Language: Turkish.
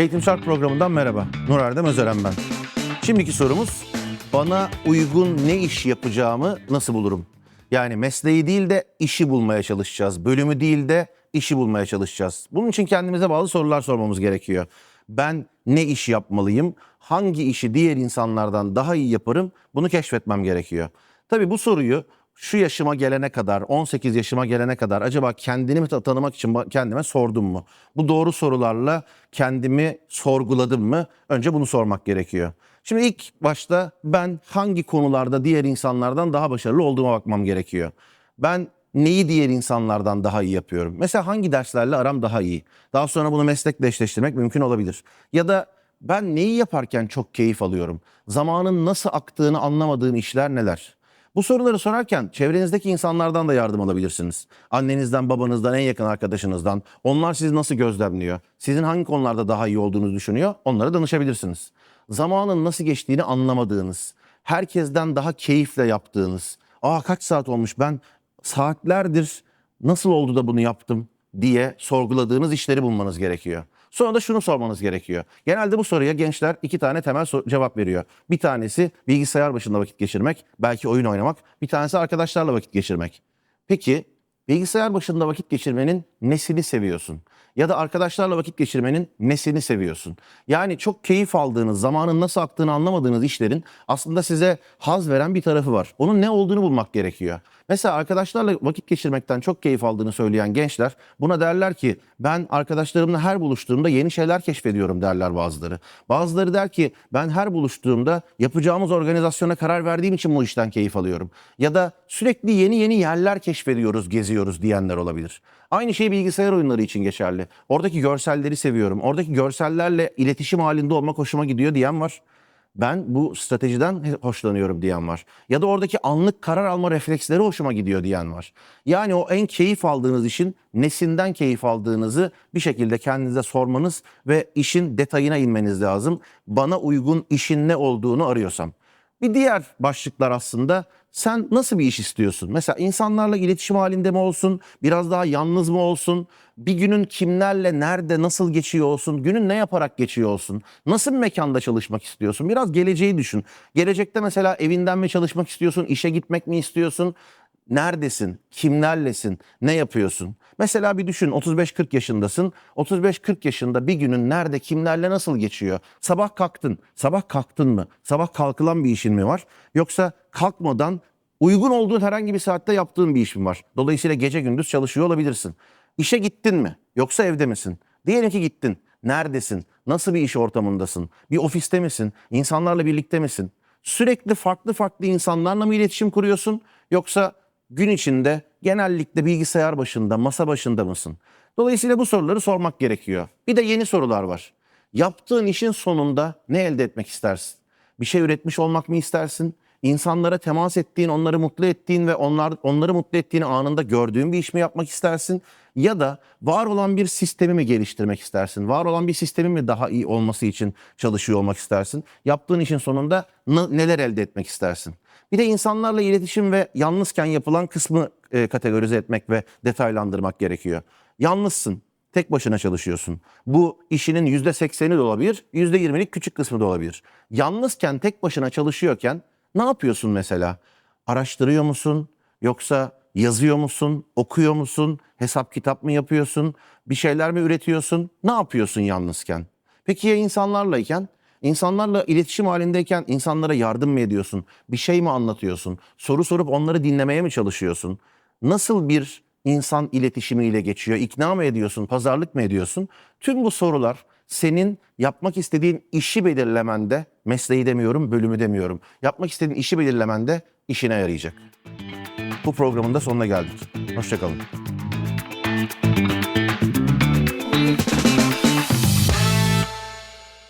Eğitim Şart programından merhaba. Nur Erdem Özeren ben. Şimdiki sorumuz bana uygun ne iş yapacağımı nasıl bulurum? Yani mesleği değil de işi bulmaya çalışacağız. Bölümü değil de işi bulmaya çalışacağız. Bunun için kendimize bağlı sorular sormamız gerekiyor. Ben ne iş yapmalıyım? Hangi işi diğer insanlardan daha iyi yaparım? Bunu keşfetmem gerekiyor. Tabii bu soruyu şu yaşıma gelene kadar, 18 yaşıma gelene kadar acaba kendini mi ta- tanımak için kendime sordum mu? Bu doğru sorularla kendimi sorguladım mı? Önce bunu sormak gerekiyor. Şimdi ilk başta ben hangi konularda diğer insanlardan daha başarılı olduğuma bakmam gerekiyor. Ben neyi diğer insanlardan daha iyi yapıyorum? Mesela hangi derslerle aram daha iyi? Daha sonra bunu meslekle eşleştirmek mümkün olabilir. Ya da ben neyi yaparken çok keyif alıyorum? Zamanın nasıl aktığını anlamadığım işler neler? Bu soruları sorarken çevrenizdeki insanlardan da yardım alabilirsiniz. Annenizden, babanızdan, en yakın arkadaşınızdan. Onlar sizi nasıl gözlemliyor? Sizin hangi konularda daha iyi olduğunuzu düşünüyor? Onlara danışabilirsiniz. Zamanın nasıl geçtiğini anlamadığınız, herkesten daha keyifle yaptığınız. Aa kaç saat olmuş ben saatlerdir nasıl oldu da bunu yaptım diye sorguladığınız işleri bulmanız gerekiyor. Sonra da şunu sormanız gerekiyor. Genelde bu soruya gençler iki tane temel cevap veriyor. Bir tanesi bilgisayar başında vakit geçirmek, belki oyun oynamak. Bir tanesi arkadaşlarla vakit geçirmek. Peki bilgisayar başında vakit geçirmenin nesini seviyorsun? Ya da arkadaşlarla vakit geçirmenin nesini seviyorsun? Yani çok keyif aldığınız, zamanın nasıl aktığını anlamadığınız işlerin aslında size haz veren bir tarafı var. Onun ne olduğunu bulmak gerekiyor. Mesela arkadaşlarla vakit geçirmekten çok keyif aldığını söyleyen gençler buna derler ki ben arkadaşlarımla her buluştuğumda yeni şeyler keşfediyorum derler bazıları. Bazıları der ki ben her buluştuğumda yapacağımız organizasyona karar verdiğim için bu işten keyif alıyorum. Ya da sürekli yeni yeni yerler keşfediyoruz, geziyoruz diyenler olabilir. Aynı bilgisayar oyunları için geçerli. Oradaki görselleri seviyorum. Oradaki görsellerle iletişim halinde olmak hoşuma gidiyor diyen var. Ben bu stratejiden hoşlanıyorum diyen var. Ya da oradaki anlık karar alma refleksleri hoşuma gidiyor diyen var. Yani o en keyif aldığınız işin nesinden keyif aldığınızı bir şekilde kendinize sormanız ve işin detayına inmeniz lazım. Bana uygun işin ne olduğunu arıyorsam. Bir diğer başlıklar aslında sen nasıl bir iş istiyorsun? Mesela insanlarla iletişim halinde mi olsun? Biraz daha yalnız mı olsun? Bir günün kimlerle, nerede, nasıl geçiyor olsun? Günün ne yaparak geçiyor olsun? Nasıl bir mekanda çalışmak istiyorsun? Biraz geleceği düşün. Gelecekte mesela evinden mi çalışmak istiyorsun? İşe gitmek mi istiyorsun? Neredesin? Kimlerlesin? Ne yapıyorsun? Mesela bir düşün 35-40 yaşındasın. 35-40 yaşında bir günün nerede, kimlerle nasıl geçiyor? Sabah kalktın. Sabah kalktın mı? Sabah kalkılan bir işin mi var? Yoksa kalkmadan uygun olduğun herhangi bir saatte yaptığın bir iş mi var? Dolayısıyla gece gündüz çalışıyor olabilirsin. İşe gittin mi? Yoksa evde misin? Diyelim ki gittin. Neredesin? Nasıl bir iş ortamındasın? Bir ofiste misin? İnsanlarla birlikte misin? Sürekli farklı farklı insanlarla mı iletişim kuruyorsun? Yoksa gün içinde genellikle bilgisayar başında, masa başında mısın? Dolayısıyla bu soruları sormak gerekiyor. Bir de yeni sorular var. Yaptığın işin sonunda ne elde etmek istersin? Bir şey üretmiş olmak mı istersin? İnsanlara temas ettiğin, onları mutlu ettiğin ve onlar onları mutlu ettiğini anında gördüğün bir iş mi yapmak istersin? Ya da var olan bir sistemi mi geliştirmek istersin? Var olan bir sistemin mi daha iyi olması için çalışıyor olmak istersin? Yaptığın işin sonunda neler elde etmek istersin? Bir de insanlarla iletişim ve yalnızken yapılan kısmı e, kategorize etmek ve detaylandırmak gerekiyor. Yalnızsın, tek başına çalışıyorsun. Bu işinin yüzde sekseni de olabilir, yüzde yirmilik küçük kısmı da olabilir. Yalnızken tek başına çalışıyorken ne yapıyorsun mesela? Araştırıyor musun? Yoksa yazıyor musun? Okuyor musun? Hesap kitap mı yapıyorsun? Bir şeyler mi üretiyorsun? Ne yapıyorsun yalnızken? Peki ya insanlarlayken? İnsanlarla iletişim halindeyken insanlara yardım mı ediyorsun? Bir şey mi anlatıyorsun? Soru sorup onları dinlemeye mi çalışıyorsun? Nasıl bir insan iletişimiyle geçiyor? İkna mı ediyorsun? Pazarlık mı ediyorsun? Tüm bu sorular senin yapmak istediğin işi belirlemende, mesleği demiyorum, bölümü demiyorum. Yapmak istediğin işi belirlemende işine yarayacak. Bu programın da sonuna geldik. Hoşçakalın.